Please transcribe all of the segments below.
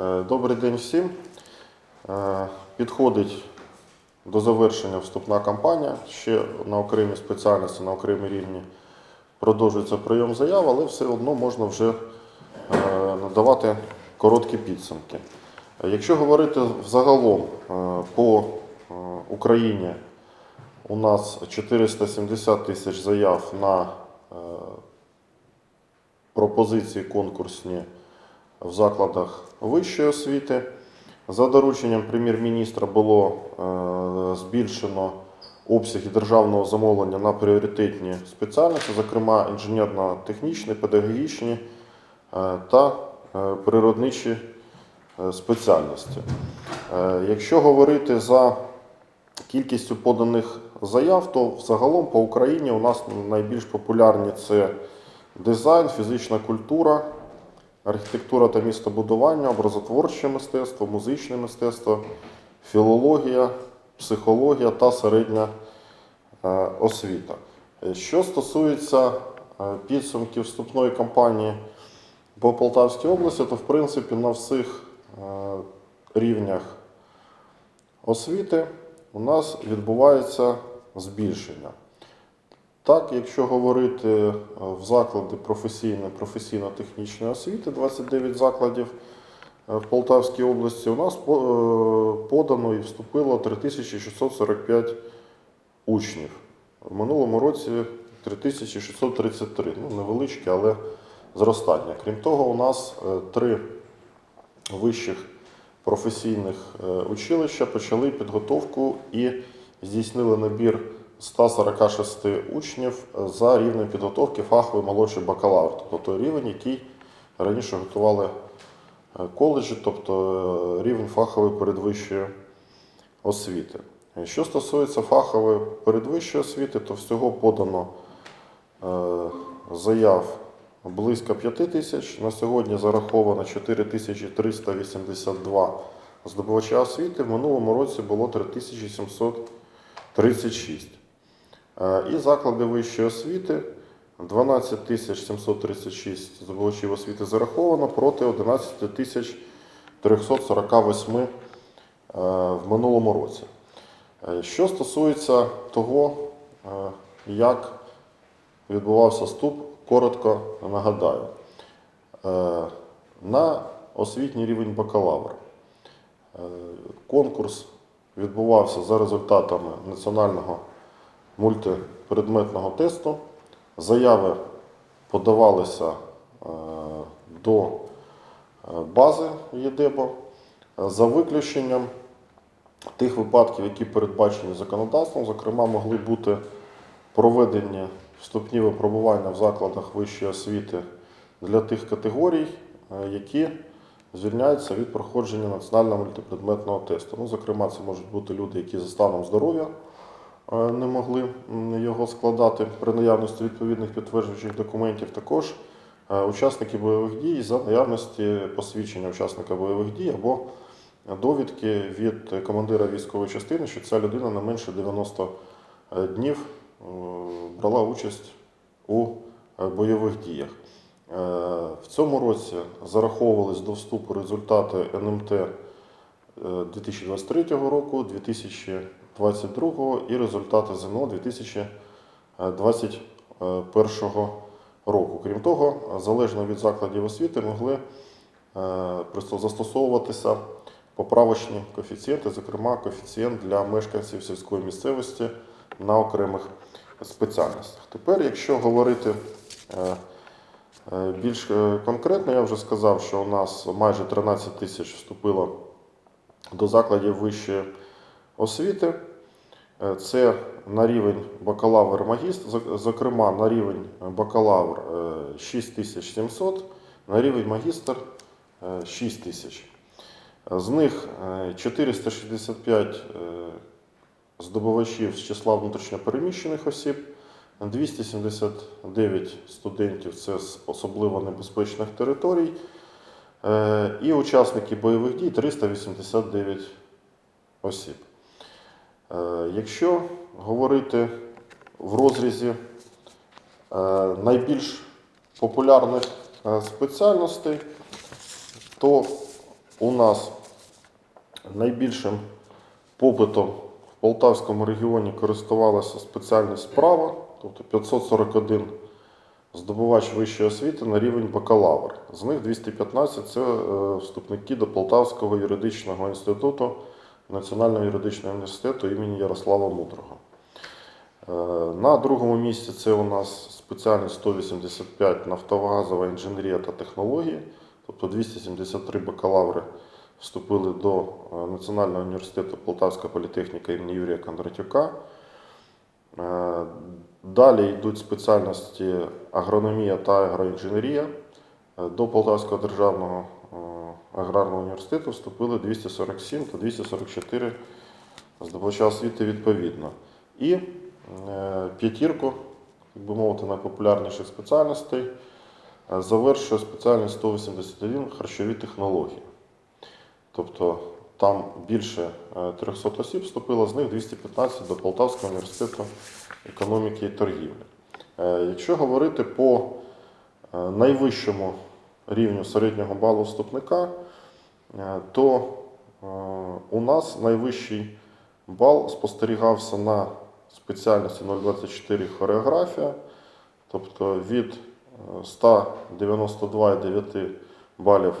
Е, Добрий день всім. Е, Підходить до завершення вступна кампанія. Ще на окремій спеціальності, на окремій рівні продовжується прийом заяв, але все одно можна вже е, надавати короткі підсумки. Якщо говорити взагалом по Україні, у нас 470 тисяч заяв на пропозиції конкурсні в закладах вищої освіти. За дорученням прем'єр-міністра було е, збільшено обсяги державного замовлення на пріоритетні спеціальності, зокрема інженерно-технічні, педагогічні е, та е, природничі спеціальності. Якщо говорити за кількістю поданих заяв, то взагалом по Україні у нас найбільш популярні це дизайн, фізична культура, архітектура та містобудування, образотворче мистецтво, музичне мистецтво, філологія, психологія та середня е, освіта. Е, Що стосується е, підсумків вступної кампанії по Полтавській області, то в принципі на всіх рівнях освіти у нас відбувається збільшення. Так, якщо говорити е, в заклади професійної, професійно-технічної освіти, 29 закладів е, Полтавській області, у нас е, подано і вступило 3645 учнів. В минулому році 3633. Ну, невеличке, але зростання. Крім того, у нас три вищих професійних училища почали підготовку і здійснили набір 146 учнів за рівнем підготовки фаховий молодший бакалавр, тобто той рівень, який раніше готували е, коледжі, тобто е, рівень фахової передвищої освіти. Е, Що стосується фахової передвищої освіти, то всього подано заяв близько 5 тисяч. На сьогодні зараховано 4382 здобувача освіти. В минулому році було 3736. Е, І заклади вищої освіти 12 736 здобувачів освіти зараховано проти 11 348 е, в минулому році. Е, Що стосується того, як відбувався вступ, коротко нагадаю. На освітній рівень бакалавра е, конкурс відбувався за результатами національного мультипредметного тесту. Заяви подавалися е, до е, бази ЄДЕБО за виключенням тих випадків, які передбачені законодавством, зокрема, могли бути проведені вступні випробування в закладах вищої освіти для тих категорій, е, які звільняються від проходження національного мультипредметного тесту. Ну, зокрема, це можуть бути люди, які за станом здоров'я не могли його складати при наявності відповідних підтверджуючих документів. Також е, учасники бойових дій за наявності посвідчення учасника бойових дій або довідки від командира військової частини, що ця людина не менше 90 днів е, брала участь у е, бойових діях. Е, В цьому році зараховувались до вступу результати НМТ е, 2023 року, 2022 і результати ЗНО 2021 року. Крім того, залежно від закладів освіти могли е, застосовуватися поправочні коефіцієнти, зокрема коефіцієнт для мешканців сільської місцевості на окремих спеціальностях. Тепер, якщо говорити е, е, більш конкретно, я вже сказав, що у нас майже 13 тисяч вступило до закладів вищої освіти. Е, Це на рівень бакалавр-магістр, зокрема на рівень бакалавр е, 6700, на рівень магістр е, 6 тисяч. З них е, 465 е, здобувачів з числа внутрішньопереміщених осіб, 279 студентів це з особливо небезпечних територій, е, і учасники бойових дій 389 осіб. Е, Якщо говорити в розрізі е, найбільш популярних е, спеціальностей, то у нас найбільшим попитом в Полтавському регіоні користувалася спеціальність справа, тобто 541 здобувач вищої освіти на рівень бакалавр. З них 215 це вступники до Полтавського юридичного інституту Національного юридичного університету імені Ярослава Мудрого. Е, На другому місці це у нас спеціальність 185 нафтогазова інженерія та технології, тобто 273 бакалаври вступили до е, Національного університету Полтавська політехніка імені Юрія Кондратюка. Е, Далі йдуть спеціальності агрономія та агроінженерія. До Полтавського державного аграрного університету вступили 247 та 244 здобувача освіти відповідно. І е, п'ятірку, так би мовити, найпопулярніших спеціальностей е, завершує спеціальність 181 харчові технології. Тобто там більше е, 300 осіб вступило, з них 215 до Полтавського університету економіки і торгівлі. Е, Якщо говорити по е, найвищому рівню середнього балу вступника, е, то е, у нас найвищий бал спостерігався на спеціальності 024 хореографія, тобто від е, 192,9 балів е,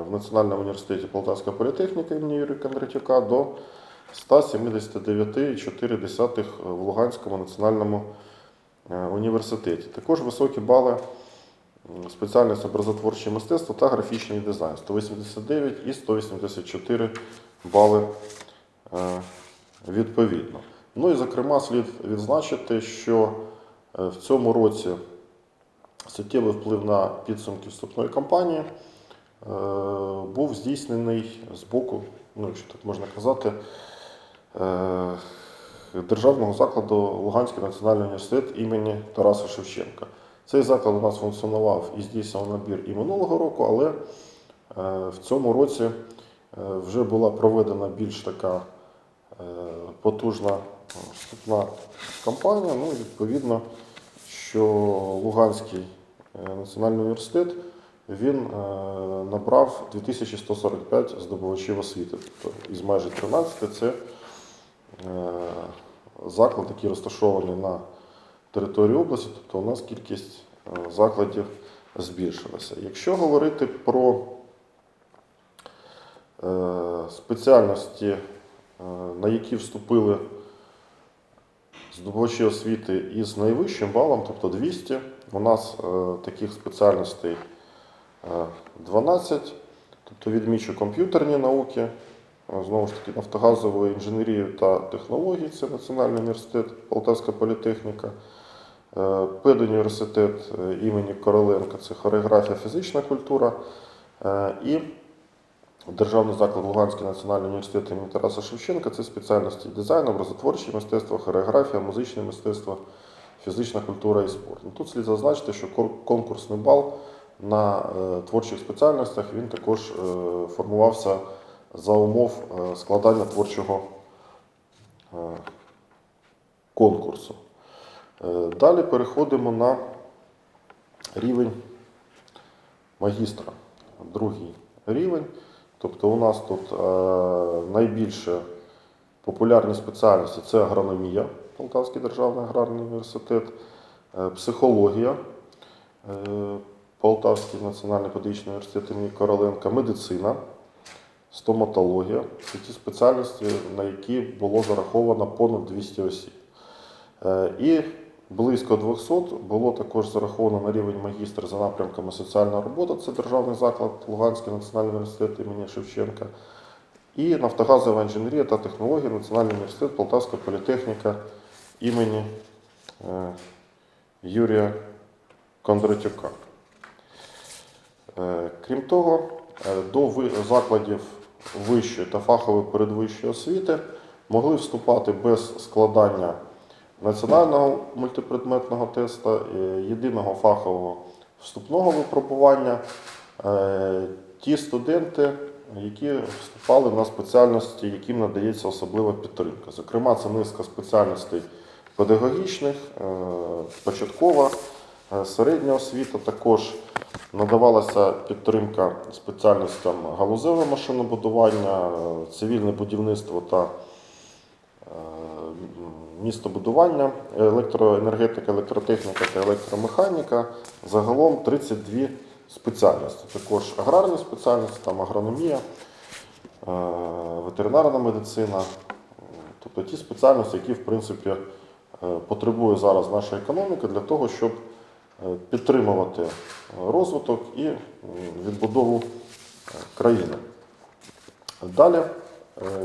в Національному університеті Полтавська політехніка імені Юрія Кондратюка до 179,4 в Луганському національному е, університеті. Також високі бали спеціальність образотворче мистецтво та графічний дизайн 189 і 184 бали е, відповідно. Ну і зокрема слід відзначити, що е, в цьому році суттєвий вплив на підсумки вступної кампанії е, був здійснений з боку, ну, якщо так можна казати, державного закладу Луганський національний університет імені Тараса Шевченка. Цей заклад у нас функціонував і здійснював набір і минулого року, але е, в цьому році е, вже була проведена більш така е, потужна вступна кампанія. Ну, відповідно, що Луганський національний університет він набрав 2145 здобувачів освіти. Тобто із майже 13 це заклад, який розташований на території області, тобто у нас кількість е, закладів збільшилася. Якщо говорити про е, спеціальності, е, на які вступили здобувачі освіти із найвищим балом, тобто 200, у нас таких спеціальностей е, 12, тобто відмічу комп'ютерні науки, знову ж таки нафтогазову інженерію та технології, це Національний університет, Полтавська політехніка, педуніверситет е, імені Короленка, це хореографія, фізична культура. е, І Державний заклад Луганський національний університет імені Тараса Шевченка це спеціальності дизайн, образотворче мистецтво, хореографія, музичне мистецтво, фізична культура і спорт. Ну, Тут слід зазначити, що конкурсний бал на е, творчих спеціальностях він також е, формувався за умов е, складання творчого е, конкурсу. Е, Далі переходимо на рівень магістра, другий рівень. Тобто у нас тут е, найбільше популярні спеціальності це агрономія, Полтавський державний аграрний університет, е, психологія, Полтавський національний педагогічний університет імені Короленка, медицина, стоматологія. Це ті спеціальності, на які було зараховано понад 200 осіб. І близько 200 було також зараховано на рівень магістр за напрямками соціальна робота, це державний заклад Луганський національний університет імені Шевченка. І нафтогазова інженерія та технології Національний університет Полтавська політехніка імені е, Юрія Кондратюка. Е, Крім того, е, до закладів вищої та фахової передвищої освіти могли вступати без складання національного мультипредметного тесту, е, єдиного фахового вступного випробування е, ті студенти, які вступали на спеціальності, яким надається особлива підтримка. Зокрема, це низка спеціальностей педагогічних, е, початкова, середня освіта, також надавалася підтримка спеціальностям галузеве машинобудування, цивільне будівництво та містобудування, електроенергетика, електротехніка та електромеханіка. Загалом 32 спеціальності. Також аграрні спеціальності, там агрономія, е, ветеринарна медицина. Тобто ті спеціальності, які в принципі е, потребує зараз наша економіка для того, щоб е, підтримувати розвиток і відбудову країни. Далі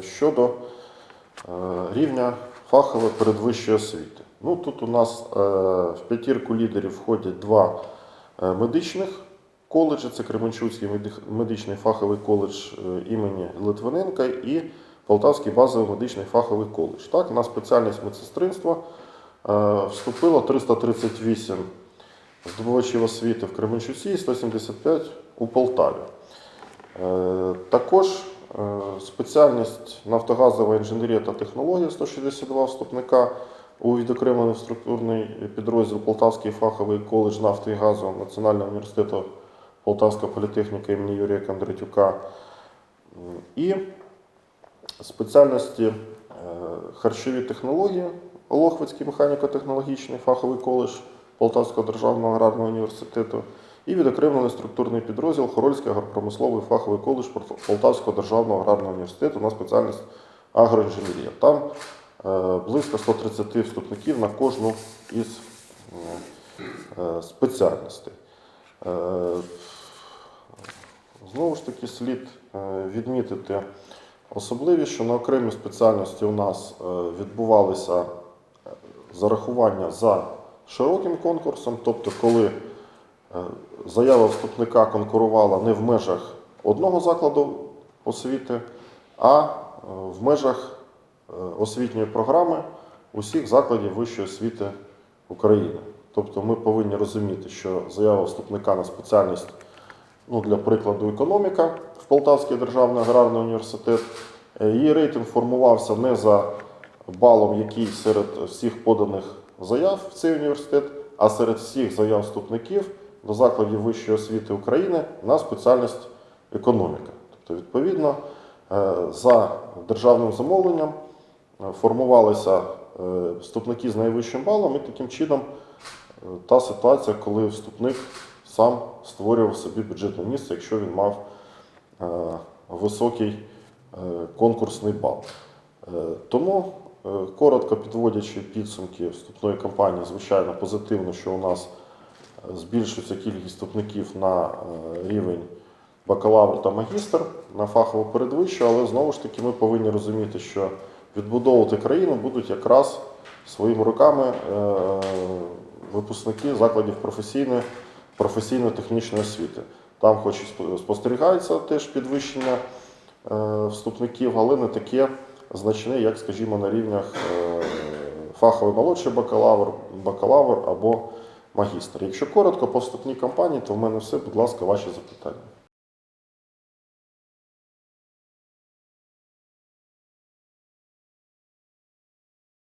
щодо рівня фахової передвищої освіти. Ну, тут у нас е, в п'ятірку лідерів входять два е, медичних коледжі, це Кременчуцький медичний фаховий коледж е, імені Литвиненка і Полтавський базовий медичний фаховий коледж. Так, на спеціальність медсестринства вступило 338 здобувачів освіти в Кременчуці і 175 у Полтаві. Також спеціальність нафтогазова інженерія та технологія 162 вступника у відокремлений структурний підрозділ Полтавський фаховий коледж нафти і газу Національного університету Полтавська політехніка імені Юрія Кондратюка. І спеціальності е, харчові технології Лохвицький механіко-технологічний фаховий коледж Полтавського державного аграрного університету і відокремлений структурний підрозділ Хорольський агропромисловий фаховий коледж Полтавського державного аграрного університету на спеціальність агроінженерія. Там е, близько 130 вступників на кожну із е, е, спеціальностей. Знову ж таки, слід відмітити особливість, що на окремі спеціальності у нас відбувалися зарахування за широким конкурсом, тобто, коли заява вступника конкурувала не в межах одного закладу освіти, а е, в межах е, освітньої програми усіх закладів вищої освіти України. Тобто ми повинні розуміти, що заява вступника на спеціальність, ну, для прикладу, економіка в Полтавський державний аграрний університет, е, її рейтинг формувався не за балом, який серед всіх поданих заяв в цей університет, а серед всіх заяв вступників до закладів вищої освіти України на спеціальність економіка. Тобто, відповідно, е, за державним замовленням е, формувалися е, вступники з найвищим балом, і таким чином та ситуація, коли вступник сам створював собі бюджетне місце, якщо він мав високий конкурсний бал. Тому, коротко підводячи підсумки вступної кампанії, звичайно, позитивно, що у нас збільшується кількість вступників на е, рівень бакалавр та магістр на фахову передвищу, але знову ж таки ми повинні розуміти, що відбудовувати країну будуть якраз своїми руками е, випускники закладів професійної, професійно-технічної освіти. Там, хоч і спостерігається теж підвищення е, вступників, але не таке значне, як, скажімо, на рівнях фаховий молодший бакалавр, бакалавр або магістр. Якщо коротко по вступній кампанії, то в мене все. Будь ласка, ваші запитання.